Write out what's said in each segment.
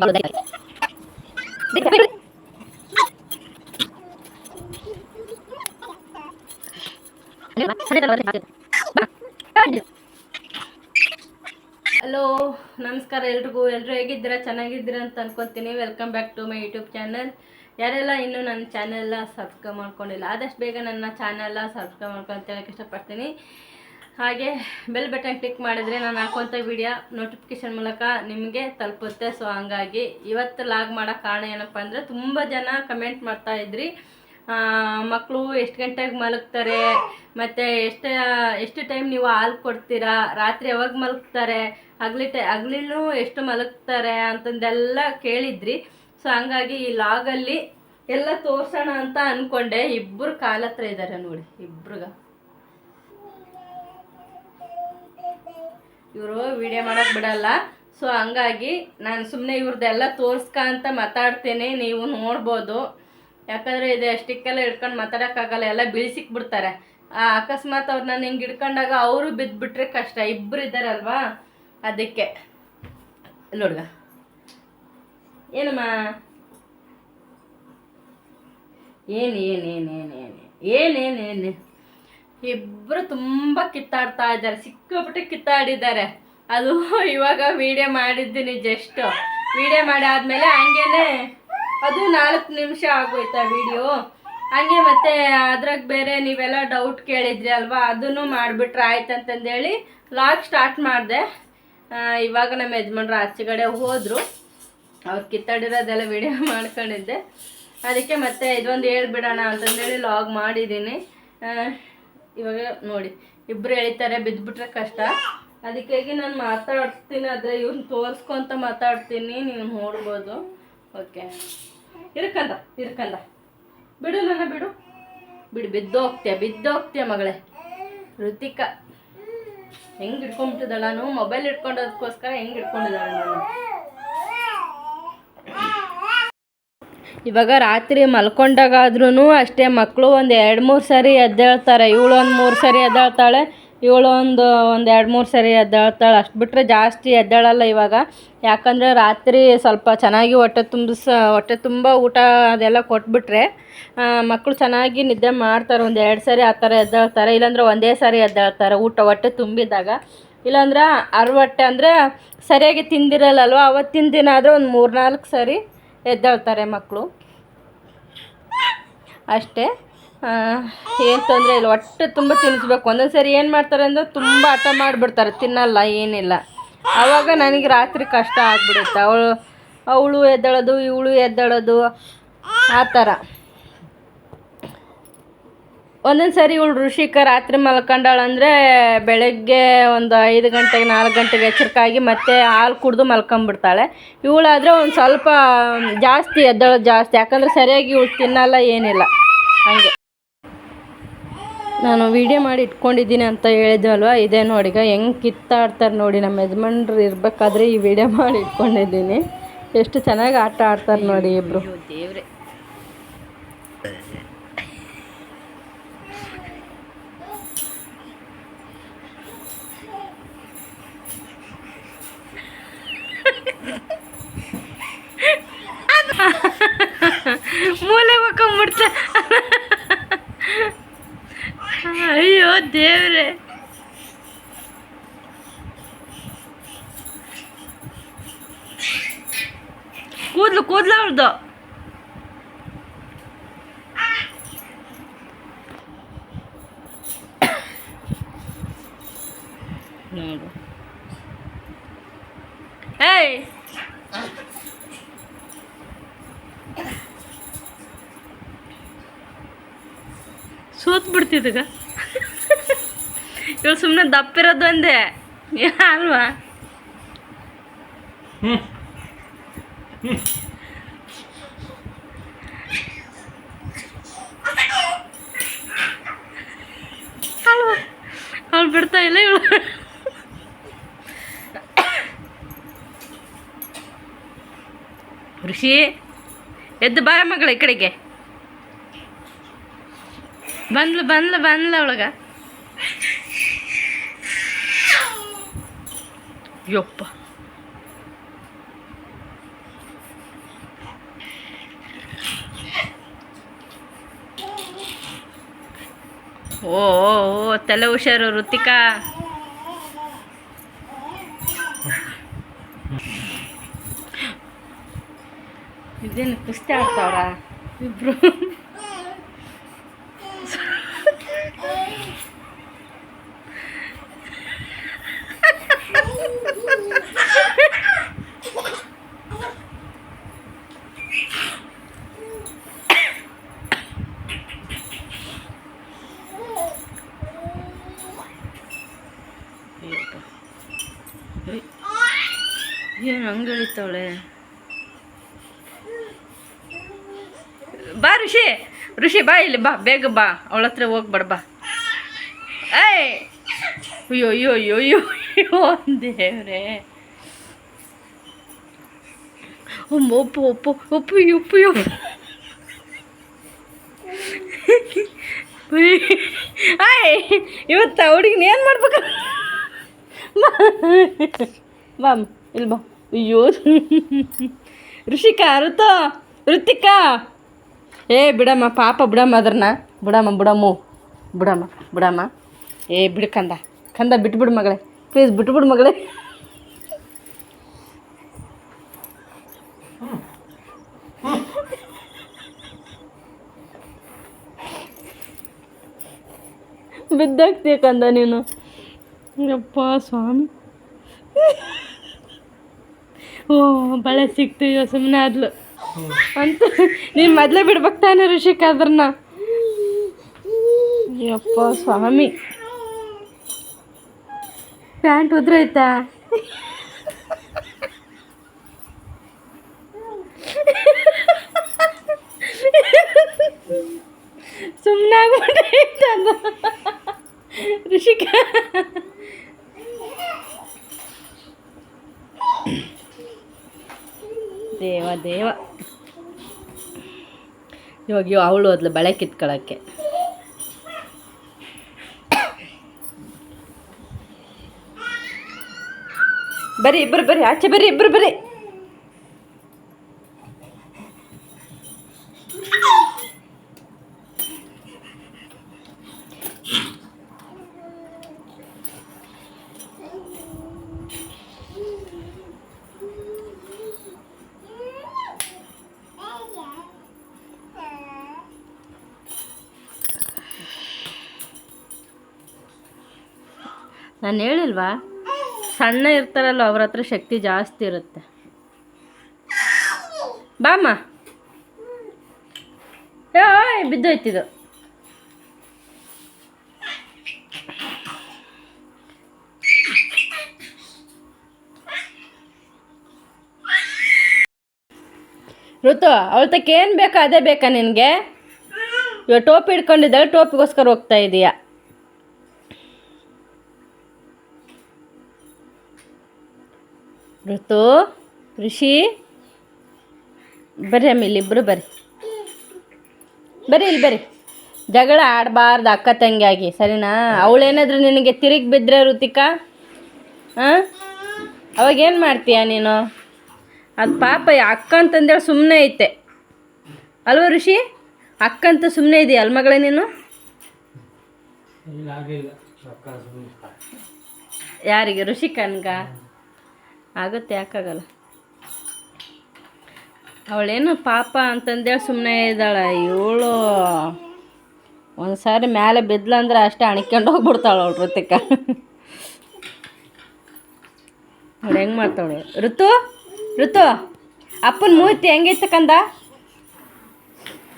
ভালো দেখ Hadi bakalım. Hello, ನಮಸ್ಕಾರ ಎಲ್ರಿಗೂ. ಎಲ್ಲರೂ ಹೇಗಿದ್ದೀರಾ? ಚೆನ್ನಾಗಿದ್ದೀರಾ ಅಂತ ಅನ್ಕೊತೀನಿ. Welcome back to my YouTube channel ಯಾರೆಲ್ಲ ಇನ್ನೂ ನನ್ನ ಚಾನೆಲ್ಲ ಸಬ್ಸ್ಕ್ರೈಬ್ ಮಾಡ್ಕೊಂಡಿಲ್ಲ, ಆದಷ್ಟು ಬೇಗ ನನ್ನ ಚಾನೆಲ್ಲ ಸಬ್ಸ್ಕ್ರೈಬ್ ಮಾಡ್ಕೊಂತ ಅಂತ ಹೇಳಕ್ಕೆ ಇಷ್ಟಪಡ್ತೀನಿ. ಹಾಗೆ ಬೆಲ್ ಬಟನ್ ಕ್ಲಿಕ್ ಮಾಡಿದರೆ ನಾನು ಹಾಕುವಂಥ ವಿಡಿಯೋ ನೋಟಿಫಿಕೇಶನ್ ಮೂಲಕ ನಿಮಗೆ ತಲುಪುತ್ತೆ. ಸೊ ಹಂಗಾಗಿ ಇವತ್ತು ಲಾಗ್ ಮಾಡೋ ಕಾರಣ ಏನಪ್ಪ ಅಂದರೆ ತುಂಬ ಜನ ಕಮೆಂಟ್ ಮಾಡ್ತಾ ಇದ್ರಿ. ಮಕ್ಕಳು ಎಷ್ಟು ಗಂಟೆಗೆ ಮಲಗ್ತಾರೆ? ಮತ್ತು ಎಷ್ಟು ಎಷ್ಟು ಟೈಮ್ ನೀವು ಹಾಲು ಕೊಡ್ತೀರಾ? ರಾತ್ರಿ ಯಾವಾಗ ಮಲಗ್ತಾರೆ? ಹಗಲಿ ಟೈ, ಹಗಲಿನೂ ಎಷ್ಟು ಮಲಗ್ತಾರೆ ಅಂತಂದೆಲ್ಲ ಕೇಳಿದ್ರಿ. ಸೊ ಹಂಗಾಗಿ ಈ ಲಾಗಲ್ಲಿ ಎಲ್ಲ ತೋರ್ಸೋಣ ಅಂತ ಅಂದ್ಕೊಂಡೆ ಇಬ್ಬರು ಕಾಲ ಹತ್ರ ಇದ್ದಾರೆ ನೋಡಿ, ಇಬ್ರಿಗ. ಇವರು ವಿಡಿಯೋ ಮಾಡೋಕೆ ಬಿಡಲ್ಲ. ಸೊ ಹಂಗಾಗಿ ನಾನು ಸುಮ್ಮನೆ ಇವ್ರದ್ದೆಲ್ಲ ತೋರಿಸ್ಕ ಅಂತ ಮಾತಾಡ್ತೇನೆ. ನೀವು ನೋಡ್ಬೋದು. ಯಾಕಂದರೆ ಇದು ಸ್ಟಿಕ್ಕೆಲ್ಲ ಹಿಡ್ಕೊಂಡು ಮಾತಾಡೋಕ್ಕಾಗಲ್ಲ ಎಲ್ಲ ಬೀಳ್ಸಿಕ್ ಬಿಡ್ತಾರೆ ಆ, ಅಕಸ್ಮಾತ್ ಅವ್ರು ನಾನು ಹಿಂಗೆ ಹಿಡ್ಕೊಂಡಾಗ ಅವರು ಬಿದ್ದುಬಿಟ್ರೆ ಕಷ್ಟ ಇಬ್ಬರು ಇದ್ದಾರಲ್ವಾ? ಅದಕ್ಕೆ. ನೋಡ್ಗ. ಏನಮ್ಮ? ಏನು ಏನು ಏನು ಏನು ಏನು ಏನೇನು ಏನು ಇಬ್ಬರು ತುಂಬ ಕಿತ್ತಾಡ್ತಾ ಇದ್ದಾರೆ ಸಿಕ್ಕಾಪಟ್ಟೆ ಕಿತ್ತಾಡಿದ್ದಾರೆ. ಅದು ಇವಾಗ ವಿಡಿಯೋ ಮಾಡಿದ್ದೀನಿ ಜಸ್ಟ್ ವಿಡಿಯೋ ಮಾಡಿ ಆದಮೇಲೆ ಹಂಗೇನೆ ಅದು ನಾಲ್ಕು ನಿಮಿಷ ಆಗೋಯ್ತಾ ವಿಡಿಯೋ ಹಂಗೆ ಮತ್ತೆ ಅದ್ರಾಗ ಬೇರೆ ನೀವೆಲ್ಲ ಡೌಟ್ ಕೇಳಿದ್ರಿ ಅಲ್ವಾ? ಅದನ್ನು ಮಾಡಿಬಿಟ್ರೆ ಆಯ್ತು ಅಂತಂದೇಳಿ ಲಾಗ್ ಸ್ಟಾರ್ಟ್ ಮಾಡಿದೆ ಇವಾಗ ನಮ್ಮ ಯಜಮಾನ್ರು ಆಚೆಗಡೆ ಹೋದರು. ಅವ್ರು ಕಿತ್ತಾಡಿರೋದೆಲ್ಲ ವಿಡಿಯೋ ಮಾಡ್ಕೊಂಡಿದ್ದೆ. ಅದಕ್ಕೆ ಮತ್ತೆ ಇದೊಂದು ಹೇಳ್ಬಿಡೋಣ ಅಂತಂದೇಳಿ ಲಾಗ್ ಮಾಡಿದ್ದೀನಿ. ಇವಾಗ ನೋಡಿ ಇಬ್ಬರು ಎಳಿತಾರೆ ಬಿದ್ದುಬಿಟ್ರೆ ಕಷ್ಟ. ಅದಕ್ಕಾಗಿ ನಾನು ಮಾತಾಡ್ತೀನಿ, ಆದರೆ ಇವ್ನ ತೋರಿಸ್ಕೊಂತ ಮಾತಾಡ್ತೀನಿ ನೀವು ನೋಡ್ಬೋದು. ಓಕೆ ಇರ್ಕಂದ ಇರ್ಕಂದ ಬಿಡು ನನ್ನ ಬಿಡು. ಬಿಡು, ಬಿದ್ದೋಗ್ತೀಯ ಬಿದ್ದೋಗ್ತೀಯ ಮಗಳೇ. ಋತಿಕ ಹೆಂಗೆ ಇಟ್ಕೊಂಡ್ಬಿಟ್ಟಿದ್ದಾಳ ನಾನು? ಮೊಬೈಲ್ ಇಟ್ಕೊಂಡೋದಕ್ಕೋಸ್ಕರ ಹೆಂಗೆ ಹಿಡ್ಕೊಂಡಿದ್ದಾಳೆ ನಾನು? ಇವಾಗ ರಾತ್ರಿ ಮಲ್ಕೊಂಡಾಗಾದ್ರೂ ಅಷ್ಟೇ ಮಕ್ಕಳು ಒಂದು ಎರಡು ಮೂರು ಸರಿ ಎದ್ದೇಳ್ತಾರೆ. ಇವಳು ಒಂದು ಮೂರು ಸರಿ ಎದ್ದೇಳ್ತಾಳೆ. ಇವಳು ಒಂದು ಒಂದು ಎರಡು ಮೂರು ಸರಿ ಎದ್ದಾಳ್ತಾಳೆ. ಅಷ್ಟು ಬಿಟ್ಟರೆ ಜಾಸ್ತಿ ಎದ್ದಾಳಲ್ಲ ಇವಾಗ. ಯಾಕಂದರೆ ರಾತ್ರಿ ಸ್ವಲ್ಪ ಚೆನ್ನಾಗಿ ಹೊಟ್ಟೆ ತುಂಬಿಸ, ಹೊಟ್ಟೆ ತುಂಬ ಊಟ ಅದೆಲ್ಲ ಕೊಟ್ಬಿಟ್ರೆ ಮಕ್ಕಳು ಚೆನ್ನಾಗಿ ನಿದ್ದೆ ಮಾಡ್ತಾರೆ. ಒಂದು ಎರಡು ಸರಿ ಆ ಥರ ಎದ್ದೇಳ್ತಾರೆ. ಇಲ್ಲಾಂದ್ರೆ ಒಂದೇ ಸಾರಿ ಎದ್ದೇಳ್ತಾರೆ ಊಟ ಹೊಟ್ಟೆ ತುಂಬಿದಾಗ. ಇಲ್ಲಾಂದ್ರೆ ಹೊಟ್ಟೆ ಅಂದರೆ ಸರಿಯಾಗಿ ತಿಂದಿರಲ್ಲಲ್ವ? ಅವತ್ತಿನ ದಿನ ಆದರೆ ಒಂದು ಮೂರು ನಾಲ್ಕು ಸರಿ ಎದ್ದೇಳ್ತಾರೆ ಮಕ್ಕಳು ಅಷ್ಟೇ. ಏನು ತೊಂದರೆ ಇಲ್ಲ ಒಟ್ಟು ತುಂಬ ತಿನ್ನಿಸ್ಬೇಕು ಒಂದೊಂದು ಸರಿ ಏನು ಮಾಡ್ತಾರೆ ಅಂದರೆ ತುಂಬ ಹಠ ಮಾಡಿಬಿಡ್ತಾರೆ, ತಿನ್ನಲ್ಲ, ಏನಿಲ್ಲ. ಆವಾಗ ನನಗೆ ರಾತ್ರಿ ಕಷ್ಟ ಆಗ್ಬಿಡುತ್ತೆ. ಅವಳು ಅವಳು ಎದ್ದೇಳೋದು, ಇವಳು ಎದ್ದೇಳೋದು, ಆ ಥರ. ಒಂದೊಂದು ಸರಿ ಇವಳು ಋಷಿಕ ರಾತ್ರಿ ಮಲ್ಕೊಂಡಾಳಂದರೆ ಬೆಳಗ್ಗೆ ಒಂದು ಐದು ಗಂಟೆಗೆ, ನಾಲ್ಕು ಗಂಟೆಗೆ ಎಚ್ಚರಿಕಾಗಿ ಮತ್ತೆ ಹಾಲು ಕುಡಿದು ಮಲ್ಕೊಂಬಿಡ್ತಾಳೆ. ಇವಳಾದರೆ ಒಂದು ಸ್ವಲ್ಪ ಜಾಸ್ತಿ ಎದ್ದೇಳೋದು ಜಾಸ್ತಿ. ಯಾಕಂದರೆ ಸರಿಯಾಗಿ ಇವಳು ತಿನ್ನಲ್ಲ, ಏನಿಲ್ಲ. ಹಾಗೆ. ನಾನು ವಿಡಿಯೋ ಮಾಡಿ ಇಟ್ಕೊಂಡಿದ್ದೀನಿ ಅಂತ ಹೇಳಿದ್ವಲ್ವ ಇದೆ ನೋಡಿ ಈಗ ಹೆಂಗೆ ಕಿತ್ತಾಡ್ತಾರೆ ನೋಡಿ ನಮ್ಮ ಯಜಮಾನ್ರು ಇರಬೇಕಾದ್ರೆ ಈ ವಿಡಿಯೋ ಮಾಡಿ ಇಟ್ಕೊಂಡಿದ್ದೀನಿ. ಎಷ್ಟು ಚೆನ್ನಾಗಿ ಆಟ ಆಡ್ತಾರೆ ನೋಡಿ ಇಬ್ಬರು ದೇವ್ರೆ. ಮೂಲೆ ಅಯ್ಯೋ ದೇವ್ರೆ. ಕೂದ್ಲು ಕೂದ್ಲು ಅವ್ರದ್ದು ನೋಡು. ಏಯ್. ಸೋತ್ ಬಿಡ್ತಿದ್ದಾಗ ಇವ್ ಸುಮ್ಮನೆ ದಪ್ಪಿರೋದು ಒಂದೇ. ಅಲ್ವಾ? ಅಲ್ವಾ? ಅವಳು ಬಿಡ್ತಾ ಇಲ್ಲ ಇವಳು. ಋಷಿ ಎದ್ದು ಬಾಯ ಮಗಳು ಈ ಕಡೆಗೆ. ಬಂದ್ಲು ಬಂದ್ಲು ಬಂದ್ಲ ಅವಳಗ. ಯಪ್ಪ ಓ ಓ, ಓ ತಲೆ ಹುಷಾರು ಋತಿಕಾ. ಇದೇನು ಕುಸ್ತಿ ಆಡ್ತಾವ್ರ? ಇಬ್ರು. ಏನು ಹಂಗೆ ಬಾ ಋಷಿ ಋಷಿ ಬಾ ಇಲ್ಲಿ ಬಾ, ಬೇಗ ಬಾ, ಅವಳ ಹತ್ರ ಹೋಗ್ಬೇಡ, ಬಾ. ಏಯ್! ಅಯ್ಯೋ ಅಯ್ಯೋ ಅಯ್ಯೋ ಅಯ್ಯೋ ಅಯ್ಯೋ ದೇವ್ರೆ. ಒಪ್ಪು ಒಪ್ಪು ಒಪ್ಪು ಉಪ್ಪು ಉಪ್ಪು ಆಯ್ ಇವತ್ತು ಹುಡುಗಿನ ಏನು ಮಾಡ್ಬೇಕು? ಬಾ ಇಲ್ ಬಾ ಅಯ್ಯೋ ಋಷಿಕಾ ಋತು ಋತಿಕಾ ಏ, ಬಿಡಮ್ಮ, ಪಾಪ ಬಿಡಮ್ಮ ಅದ್ರನ್ನ. ಬಿಡಮ್ಮ, ಬಿಡಮ್ಮು. ಬಿಡಮ್ಮ ಬಿಡಮ್ಮ. ಏ, ಬಿಡು ಕಂದ. ಕಂದ ಬಿಟ್ಬಿಡು ಮಗಳೇ. ಪ್ಲೀಸ್ ಬಿಟ್ಬಿಡು ಮಗಳೇ. ಬಿದ್ದಾಗ್ತೀಯ ಕಂದ ನೀನು? ಯಪ್ಪ ಸ್ವಾಮಿ. ಓ, ಬಳೆ ಸಿಕ್ತೀಯೋ ಸುಮ್ಮನೆ ಆದ್ಲು ಅಂತ ನೀನು ಮೊದಲೇ ಬಿಡ್ಬೇಕು ತಾನೆ ಋಷಿಕ್ ಅದ್ರನ್ನ. ಯಪ್ಪ ಸ್ವಾಮಿ. ಪ್ಯಾಂಟ್ ಉದ್ರೈತಾ? ಸುಮ್ಮನೆ ಆಗ್ಬಿಟ್ಟೈತೆ ಅದು. ಋಷಿಕ. ದೇವ ದೇವ. ಇವಾಗ ಇವ್ ಅವಳು ಹೋದ್ಲು ಬಳೆ ಕಿತ್ಕೊಳ್ಳೋಕ್ಕೆ ಬರ್ರಿ ಇಬ್ಬರು ಬರ್ರಿ ಆಚೆ ಬರ್ರಿ ಇಬ್ಬರು ಬರ್ರಿ ನಾನು ಹೇಳಿಲ್ವಾ? ಸಣ್ಣ ಇರ್ತಾರಲ್ಲ ಅವ್ರ ಹತ್ರ ಶಕ್ತಿ ಜಾಸ್ತಿ ಇರುತ್ತೆ. ಬಾಮ್ಮ. ಏಯ್ ಬಿದ್ದೋಯ್ತಿದು ಋತು, ಅವಳ ಬೇಕಾ ಅದೇ ಬೇಕಾ ನಿನಗೆ? ಇವಾಗ ಟೋಪಿ ಹಿಡ್ಕೊಂಡಿದ್ದಾಳೆ, ಟೋಪಿಗೋಸ್ಕರ ಹೋಗ್ತಾ ಇದೀಯಾ? ಋತು ಋಷಿ ಬರ್ರಿ ಅಮ್ಮ ಇಲ್ಲಿ ಇಬ್ಬರು ಬರ್ರಿ. ಬರ್ರಿ ಇಲ್ಲಿ ಬರ್ರಿ. ಜಗಳ ಆಡಬಾರ್ದು ಅಕ್ಕ ತಂಗಿಯಾಗಿ ಸರಿನಾ? ಅವಳೇನಾದರೂ ನಿನಗೆ ತಿರುಗಿ ಬಿದ್ದರೆ ಋತಿಕಾ? ಹಾಂ ಅವಾಗೇನು ಮಾಡ್ತೀಯ ನೀನು? ಅದು ಪಾಪ ಅಕ್ಕ ಅಂತಂದೇಳಿ ಸುಮ್ಮನೆ ಐತೆ. ಅಲ್ವ ಋಷಿ? ಅಕ್ಕ ಅಂತ ಸುಮ್ಮನೆ ಇದೆಯಾ ಅಲ್ ಮಗಳೇ ನೀನು? ಯಾರಿಗೆ? ಋಷಿಕನ್ಗ? ಆಗುತ್ತೆ, ಯಾಕಾಗಲ್ಲ. ಅವಳೇನು ಪಾಪ ಅಂತಂದೇಳಿ ಸುಮ್ಮನೆ ಇದ್ದಾಳೆ. ಇವಳು ಒಂದು ಸಾರಿ ಮೇಲೆ ಬಿದ್ಲಂದ್ರೆ ಅಷ್ಟೇ ಅಣ್ಕೊಂಡು ಹೋಗ್ಬಿಡ್ತಾಳೆ ಅವಳು ಋತಿಕ. ಅವಳು ಹೆಂಗೆ ಮಾಡ್ತಾಳೆ ಋತು ಋತು, ಅಪ್ಪನ ಮೂತಿ ಹೆಂಗೈತೆ ಕಂದ?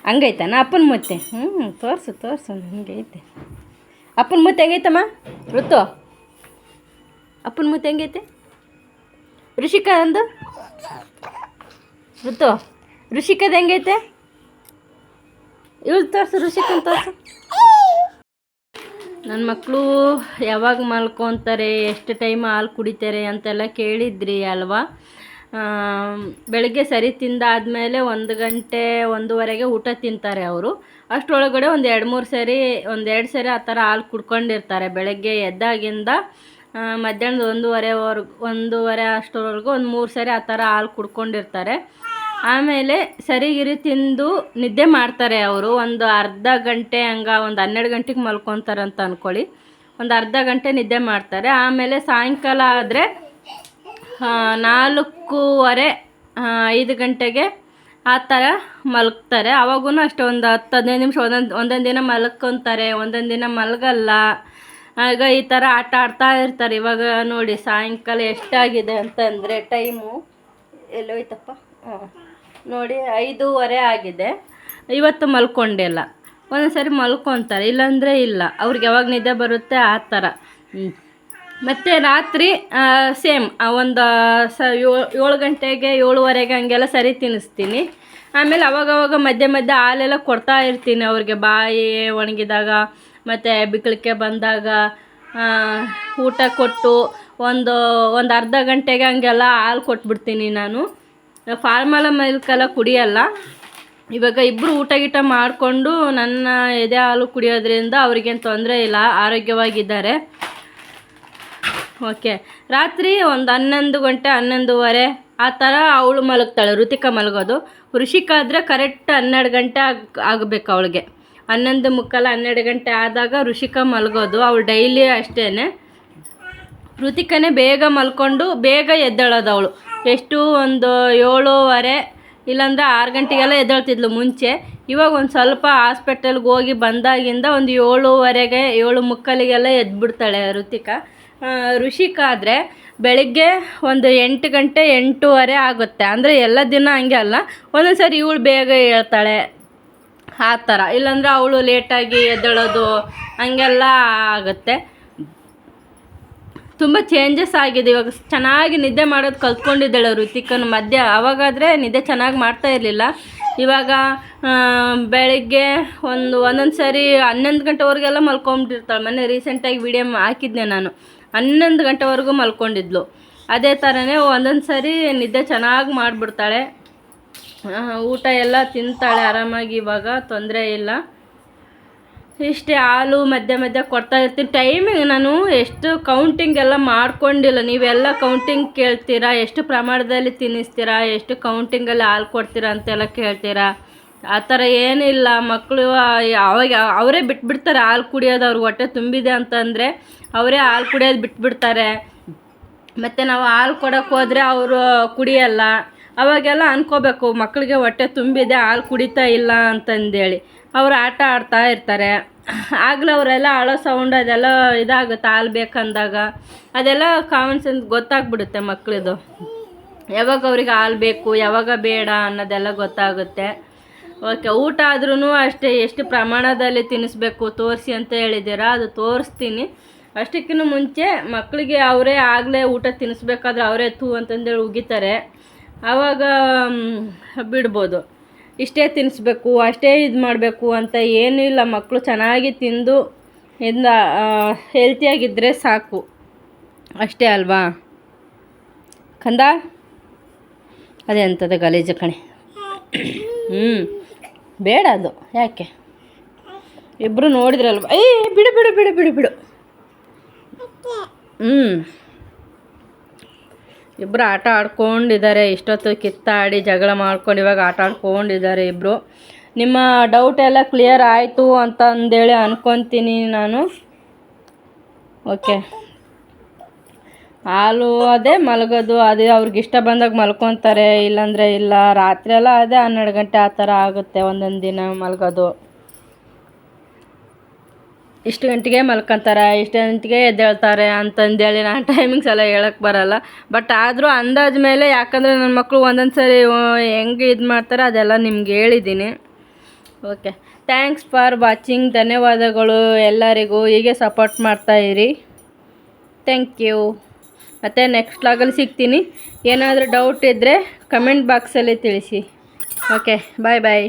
ಹಂಗೈತಾನ ಅಪ್ಪನ ಮೂತಿ? ಹ್ಞೂ ತೋರಿಸು ತೋರಿಸು, ಹಂಗೈತೆ. ಅಪ್ಪನ ಮೂತಿ ಹೆಂಗೈತಮ್ಮ? ಋತು, ಅಪ್ಪನ ಮೂತಿ ಹೆಂಗೈತೆ? ಋಷಿಕಾ ಅಂದು ಋತು. ಋಷಿಕದ ಹೆಂಗೈತೆ? ಇವಳು ತೋರಿಸು ಋಷಿಕ ತೋರಿಸು. ನನ್ನ ಮಕ್ಕಳು ಯಾವಾಗ ಮಲ್ಕೊತಾರೆ, ಎಷ್ಟು ಟೈಮ್ ಹಾಲು ಕುಡಿತಾರೆ ಅಂತೆಲ್ಲ ಕೇಳಿದ್ರಿ ಅಲ್ವಾ? ಬೆಳಗ್ಗೆ ಸರಿ ತಿಂದಾದಮೇಲೆ ಒಂದು ಗಂಟೆ, ಒಂದೂವರೆಗೆ ಊಟ ತಿಂತಾರೆ ಅವರು. ಅಷ್ಟರೊಳಗಡೆ ಒಂದು ಎರಡು ಮೂರು ಸರಿ ಒಂದೆರಡು ಸರಿ ಆ ಥರ ಹಾಲು ಕುಡ್ಕೊಂಡಿರ್ತಾರೆ. ಬೆಳಗ್ಗೆ ಎದ್ದಾಗಿಂದ ಮಧ್ಯಾಹ್ನದ ಒಂದೂವರೆವರೆಗೂ, ಒಂದೂವರೆ ಅಷ್ಟರವರೆಗೂ ಒಂದು ಮೂರು ಸರಿ ಆ ಥರ ಹಾಲು ಕುಡ್ಕೊಂಡಿರ್ತಾರೆ. ಆಮೇಲೆ ಸರಿಗಿರಿ ತಿಂದು ನಿದ್ದೆ ಮಾಡ್ತಾರೆ ಅವರು. ಒಂದು ಅರ್ಧ ಗಂಟೆ ಹಂಗೆ ಒಂದು ಹನ್ನೆರಡು ಗಂಟೆಗೆ ಮಲ್ಕೊತಾರೆ ಅಂತ ಅಂದ್ಕೊಳ್ಳಿ ಒಂದು ಅರ್ಧ ಗಂಟೆ ನಿದ್ದೆ ಮಾಡ್ತಾರೆ. ಆಮೇಲೆ ಸಾಯಂಕಾಲ ಆದರೆ ನಾಲ್ಕೂವರೆ ಐದು ಗಂಟೆಗೆ ಆ ಥರ ಮಲಗ್ತಾರೆ. ಅವಾಗೂ ಅಷ್ಟೇ ಒಂದು ಹತ್ತು ಹದಿನೈದು ನಿಮಿಷ, ಒಂದೊಂದು ಒಂದೊಂದು ದಿನ ಮಲ್ಕೊತಾರೆ. ಒಂದೊಂದು ದಿನ ಮಲಗಲ್ಲ. ಆಗ ಈ ಥರ ಆಟ ಆಡ್ತಾ ಇರ್ತಾರೆ. ಇವಾಗ ನೋಡಿ ಸಾಯಂಕಾಲ ಎಷ್ಟಾಗಿದೆ ಅಂತಂದರೆ ಟೈಮು ಎಲ್ಲೋಯ್ತಪ್ಪ ಹಾಂ. ನೋಡಿ ಐದೂವರೆ ಆಗಿದೆ. ಇವತ್ತು ಮಲ್ಕೊಂಡಿಲ್ಲ. ಒಂದೊಂದ್ಸರಿ ಮಲ್ಕೊತಾರೆ. ಇಲ್ಲಾಂದರೆ ಇಲ್ಲ. ಅವ್ರಿಗೆ ಯಾವಾಗ ನಿದ್ದೆ ಬರುತ್ತೆ ಆ ಥರ. ಮತ್ತು ರಾತ್ರಿ ಸೇಮ್ ಒಂದು, ಸ ಏಳು ಗಂಟೆಗೆ, ಏಳುವರೆಗೆ ಹಂಗೆಲ್ಲ ಸರಿ ತಿನ್ನಿಸ್ತೀನಿ. ಆಮೇಲೆ ಅವಾಗವಾಗ ಮಧ್ಯೆ ಮಧ್ಯೆ ಹಾಲೆಲ್ಲ ಕೊಡ್ತಾ ಇರ್ತೀನಿ. ಅವ್ರಿಗೆ ಬಾಯಿ ಒಣಗಿದಾಗ ಮತ್ತು ಬಿಕ್ಕಳಿಕೆ ಬಂದಾಗ ಊಟ ಕೊಟ್ಟು ಒಂದು ಒಂದು ಅರ್ಧ ಗಂಟೆಗೆ ಹಂಗೆಲ್ಲ ಹಾಲು ಕೊಟ್ಬಿಡ್ತೀನಿ ನಾನು. ಫಾರ್ಮಲ ಮಿಲ್ಕೆಲ್ಲ ಕುಡಿಯಲ್ಲ. ಇವಾಗ ಇಬ್ಬರು ಊಟ ಗೀಟ ಮಾಡಿಕೊಂಡು ನನ್ನ ಎದೆ ಹಾಲು ಕುಡಿಯೋದ್ರಿಂದ ಅವ್ರಿಗೇನು ತೊಂದರೆ ಇಲ್ಲ, ಆರೋಗ್ಯವಾಗಿದ್ದಾರೆ. ಓಕೆ. ರಾತ್ರಿ ಒಂದು ಹನ್ನೊಂದು ಗಂಟೆ, ಹನ್ನೊಂದುವರೆ, ಆ ಥರ ಅವಳು ಮಲಗ್ತಾಳೆ, ಋತಿಕ ಮಲಗೋದು. ಋಷಿಕಾ ಆದರೆ ಕರೆಕ್ಟ್ ಹನ್ನೆರಡು ಗಂಟೆ ಆಗ, ಆಗಬೇಕು ಅವಳಿಗೆ. ಹನ್ನೊಂದು ಮುಕ್ಕಾಲು ಹನ್ನೆರಡು ಗಂಟೆ ಆದಾಗ ಋಷಿಕಾ ಮಲಗೋದು. ಅವಳು ಡೈಲಿ ಅಷ್ಟೇ ಋತಿಕನೇ ಬೇಗ ಮಲ್ಕೊಂಡು ಬೇಗ ಎದ್ದೇಳೋದು ಅವಳು. ಎಷ್ಟು ಒಂದು ಏಳೂವರೆ ಇಲ್ಲಾಂದ್ರೆ ಆರು ಗಂಟೆಗೆಲ್ಲ ಎದ್ದೇಳ್ತಿದ್ಲು ಮುಂಚೆ. ಇವಾಗ ಒಂದು ಸ್ವಲ್ಪ ಹಾಸ್ಪಿಟಲ್ಗೆ ಹೋಗಿ ಬಂದಾಗಿಂದ ಒಂದು ಏಳುವರೆಗೆ, ಏಳು ಮುಕ್ಕಾಲಿಗೆಲ್ಲ ಎದ್ಬಿಡ್ತಾಳೆ ಋತಿಕಾ. ಋಷಿಕ ಋಷಿಕಾ ಆದರೆ ಬೆಳಿಗ್ಗೆ ಒಂದು ಎಂಟು ಗಂಟೆ ಎಂಟೂವರೆ ಆಗುತ್ತೆ. ಅಂದರೆ ಎಲ್ಲ ದಿನ ಹಂಗೆ ಅಲ್ಲ. ಒಂದೊಂದು ಸರಿ ಇವಳು ಬೇಗ ಹೇಳ್ತಾಳೆ ಆ ಥರ ಇಲ್ಲಾಂದ್ರೆ ಅವಳು ಲೇಟಾಗಿ ಎದ್ದೇಳೋದು ಹಂಗೆಲ್ಲ ಆಗುತ್ತೆ. ತುಂಬ ಚೇಂಜಸ್ ಆಗಿದೆ. ಇವಾಗ ಚೆನ್ನಾಗಿ ನಿದ್ದೆ ಮಾಡೋದು ಕಲ್ತ್ಕೊಂಡಿದ್ದಾಳೆ ಋತಿಕನ ಮಧ್ಯ. ಅವಾಗಾದರೆ ನಿದ್ದೆ ಚೆನ್ನಾಗಿ ಮಾಡ್ತಾ ಇರಲಿಲ್ಲ. ಇವಾಗ ಬೆಳಿಗ್ಗೆ ಒಂದು, ಒಂದೊಂದು ಸರಿ ಹನ್ನೊಂದು ಗಂಟೆವರೆಗೆಲ್ಲ ಮಲ್ಕೊಂಬಿಟ್ಟಿರ್ತಾಳೆ. ಮೊನ್ನೆ ರೀಸೆಂಟಾಗಿ ವಿಡಿಯೋ ಹಾಕಿದ್ದೆ ನಾನು. ಹನ್ನೊಂದು ಗಂಟೆವರೆಗೂ ಮಲ್ಕೊಂಡಿದ್ಲು. ಅದೇ ಥರನೇ ಒಂದೊಂದು ಸರಿ ನಿದ್ದೆ ಚೆನ್ನಾಗಿ ಮಾಡಿಬಿಡ್ತಾಳೆ. ಊಟ ಎಲ್ಲ ತಿಂತಾಳೆ ಆರಾಮಾಗಿ ಇವಾಗ, ತೊಂದರೆ ಇಲ್ಲ. ಇಷ್ಟೇ ಹಾಲು ಮಧ್ಯೆ ಮಧ್ಯೆ ಕೊಡ್ತಾ ಇರ್ತೀನಿ. ಟೈಮಿಗೆ ನಾನು ಎಷ್ಟು ಕೌಂಟಿಂಗ್ ಎಲ್ಲ ಮಾಡ್ಕೊಂಡಿಲ್ಲ. ನೀವೆಲ್ಲ ಕೌಂಟಿಂಗ್ ಕೇಳ್ತೀರಾ? ಎಷ್ಟು ಪ್ರಮಾಣದಲ್ಲಿ ತಿನ್ನಿಸ್ತೀರಾ? ಎಷ್ಟು ಕೌಂಟಿಂಗಲ್ಲಿ ಹಾಲು ಕೊಡ್ತೀರಾ ಅಂತೆಲ್ಲ ಕೇಳ್ತೀರಾ? ಆ ಥರ ಏನಿಲ್ಲ. ಮಕ್ಕಳು ಅವಾಗ ಅವರೇ ಬಿಟ್ಬಿಡ್ತಾರೆ. ಹಾಲು ಕುಡಿಯೋದು ಅವ್ರ ಹೊಟ್ಟೆ ತುಂಬಿದೆ ಅಂತಂದರೆ ಅವರೇ ಹಾಲು ಕುಡಿಯೋದು ಬಿಟ್ಬಿಡ್ತಾರೆ. ಮತ್ತು ನಾವು ಹಾಲು ಕೊಡೋಕ್ಕೆ ಹೋದರೆ ಅವರು ಕುಡಿಯಲ್ಲ. ಅವಾಗೆಲ್ಲ ಅನ್ಕೋಬೇಕು ಮಕ್ಕಳಿಗೆ ಹೊಟ್ಟೆ ತುಂಬಿದೆ, ಹಾಲು ಕುಡಿತಾ ಇಲ್ಲ ಅಂತಂದೇಳಿ. ಅವರು ಆಟ ಆಡ್ತಾ ಇರ್ತಾರೆ. ಆಗಲೇ ಅವರೆಲ್ಲ ಅಳೋ ಸೌಂಡ್ ಅದೆಲ್ಲ ಇದಾಗುತ್ತೆ, ಹಾಲು ಬೇಕಂದಾಗ. ಅದೆಲ್ಲ ಕಾಮನ್ ಸೆನ್ಸ್ ಗೊತ್ತಾಗ್ಬಿಡುತ್ತೆ ಮಕ್ಕಳದು ಯಾವಾಗ ಅವ್ರಿಗೆ ಹಾಲು ಬೇಕು, ಯಾವಾಗ ಬೇಡ ಅನ್ನೋದೆಲ್ಲ ಗೊತ್ತಾಗುತ್ತೆ. ಓಕೆ, ಊಟ ಆದ್ರೂ ಅಷ್ಟೇ, ಎಷ್ಟು ಪ್ರಮಾಣದಲ್ಲಿ ತಿನ್ನಿಸ್ಬೇಕು ತೋರಿಸಿ ಅಂತ ಹೇಳಿದ್ದೀರಾ? ಅದು ತೋರಿಸ್ತೀನಿ. ಅಷ್ಟಕ್ಕಿಂತ ಮುಂಚೆ ಮಕ್ಕಳಿಗೆ ಅವರೇ ಆಗಲೇ ಊಟ ತಿನ್ನಿಸ್ಬೇಕಾದ್ರೆ ಅವರೇ ತೂ ಅಂತಂದೇಳಿ ಉಗಿತಾರೆ. ಆವಾಗ ಬಿಡ್ಬೋದು. ಇಷ್ಟೇ ತಿನ್ನಿಸ್ಬೇಕು ಅಷ್ಟೇ ಇದು ಮಾಡಬೇಕು ಅಂತ ಏನೂ ಇಲ್ಲ. ಮಕ್ಕಳು ಚೆನ್ನಾಗಿ ತಿಂದು, ಇಂದ ಹೆಲ್ತಿಯಾಗಿದ್ದರೆ ಸಾಕು. ಅಷ್ಟೇ ಅಲ್ವಾ? ಕಂದ? ಅದೇ ಅಂತದ ಗಲೀಜು ಕಣೆ. ಹ್ಞೂ ಬೇಡ ಅದು. ಯಾಕೆ? ಇಬ್ಬರು ನೋಡಿದ್ರಲ್ವ? ಏ, ಬಿಡು ಬಿಡು ಬಿಡು ಬಿಡು ಬಿಡು. ಹ್ಞೂ ಇಬ್ಬರು ಆಟ ಆಡ್ಕೊಂಡಿದ್ದಾರೆ. ಇಷ್ಟೊತ್ತು ಕಿತ್ತಾಡಿ ಜಗಳ ಮಾಡ್ಕೊಂಡು ಇವಾಗ ಆಟ ಆಡ್ಕೊಂಡಿದ್ದಾರೆ ಇಬ್ಬರು ನಿಮ್ಮ ಡೌಟ್ ಎಲ್ಲ ಕ್ಲಿಯರ್ ಆಯಿತು ಅಂತ ಅಂದೇಳಿ ಅನ್ಕೊತೀನಿ ನಾನು. ಓಕೆ ಹಾಲು ಅದೇ ಮಲಗೋದು. ಅದೇ ಅವ್ರಿಗೆ ಇಷ್ಟ ಬಂದಾಗ ಮಲ್ಕೊತಾರೆ. ಇಲ್ಲಾಂದರೆ ಇಲ್ಲ. ರಾತ್ರಿ ಎಲ್ಲ ಅದೇ ಹನ್ನೆರಡು ಗಂಟೆ ಆ ಥರ ಆಗುತ್ತೆ ಒಂದೊಂದು ದಿನ ಮಲಗೋದು. ಇಷ್ಟು ಗಂಟೆಗೆ ಮಲ್ಕೊತಾರೆ, ಇಷ್ಟು ಗಂಟೆಗೆ ಎದ್ದೇಳ್ತಾರೆ ಅಂತಂದೇಳಿ ನಾನು ಟೈಮಿಂಗ್ಸ್ ಎಲ್ಲ ಹೇಳಕ್ಕೆ ಬರಲ್ಲ. ಬಟ್ ಆದರೂ ಅಂದಾಜು ಮೇಲೆ ಯಾಕಂದರೆ ನನ್ನ ಮಕ್ಕಳು ಒಂದೊಂದು ಸರಿ ಹೆಂಗೆ ಇದು ಮಾಡ್ತಾರೆ ಅದೆಲ್ಲ ನಿಮ್ಗೆ ಹೇಳಿದ್ದೀನಿ ಓಕೆ ಥ್ಯಾಂಕ್ಸ್ ಫಾರ್ ವಾಚಿಂಗ್ ಧನ್ಯವಾದಗಳು ಎಲ್ಲರಿಗೂ. ಹೀಗೆ ಸಪೋರ್ಟ್ ಮಾಡ್ತಾ ಇರಿ. ಥ್ಯಾಂಕ್ ಯು ಮತ್ತು ನೆಕ್ಸ್ಟ್ ಲಾಗಲ್ಲಿ ಸಿಗ್ತೀನಿ. ಏನಾದರೂ ಡೌಟ್ ಇದ್ದರೆ ಕಮೆಂಟ್ ಬಾಕ್ಸಲ್ಲಿ ತಿಳಿಸಿ. ಓಕೆ ಬಾಯ್ ಬಾಯ್